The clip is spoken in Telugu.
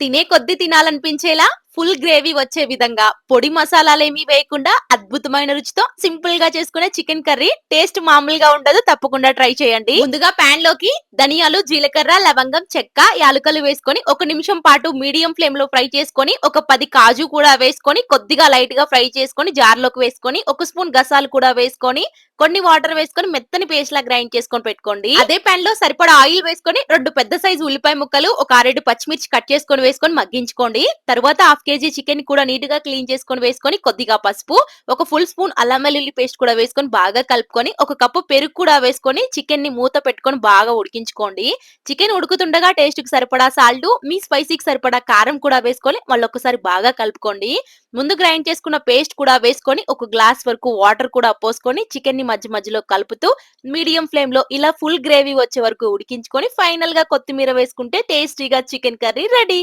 తినే కొద్ది తినాలనిపించేలా ఫుల్ గ్రేవీ వచ్చే విధంగా పొడి మసాలాలేమీ వేయకుండా అద్భుతమైన రుచితో సింపుల్గా చేసుకునే చికెన్ కర్రీ టేస్ట్ మామూలుగా ఉండదు తప్పకుండా ట్రై చేయండి. ముందుగా పాన్లోకి ధనియాలు జీలకర్ర లవంగం చెక్క యాలకులు వేసుకొని ఒక నిమిషం పాటు మీడియం ఫ్లేమ్లో ఫ్రై చేసుకొని ఒక పది కాజు కూడా వేసుకొని కొద్దిగా లైట్గా ఫ్రై చేసుకొని జార్లోకి వేసుకొని ఒక స్పూన్ గసాలు కూడా వేసుకొని కొన్ని వాటర్ వేసుకొని మెత్తని పేస్ట్ లా గ్రైండ్ చేసుకొని పెట్టుకోండి. అదే పాన్లో సరిపడా ఆయిల్ వేసుకొని రెండు పెద్ద సైజు ఉల్లిపాయ ముక్కలు ఒక ఆరేడు పచ్చిమిర్చి కట్ చేసుకొని వేసుకొని మగ్గించుకోండి. తర్వాత హాఫ్ కేజీ చికెన్ కూడా నీట్గా క్లీన్ చేసుకొని వేసుకొని కొద్దిగా పసుపు ఒక ఫుల్ స్పూన్ అల్లం వెల్లుల్లి పేస్ట్ కూడా వేసుకొని బాగా కలుపుకొని ఒక కప్పు పెరుగు కూడా వేసుకొని చికెన్ని మూత పెట్టుకొని బాగా ఉడికించుకోండి. చికెన్ ఉడుకుతుండగా టేస్ట్కి సరిపడా సాల్ట్ మీ స్పైసీకి సరిపడా కారం కూడా వేసుకొని మళ్ళీ ఒకసారి బాగా కలుపుకోండి. ముందు గ్రైండ్ చేసుకున్న పేస్ట్ కూడా వేసుకొని ఒక గ్లాస్ వరకు వాటర్ కూడా పోసుకొని చికెన్ని మధ్య మధ్యలో కలుపుతూ మీడియం ఫ్లేమ్లో ఇలా ఫుల్ గ్రేవీ వచ్చే వరకు ఉడికించుకొని ఫైనల్గా కొత్తిమీర వేసుకుంటే టేస్టీగా చికెన్ కర్రీ రెడీ.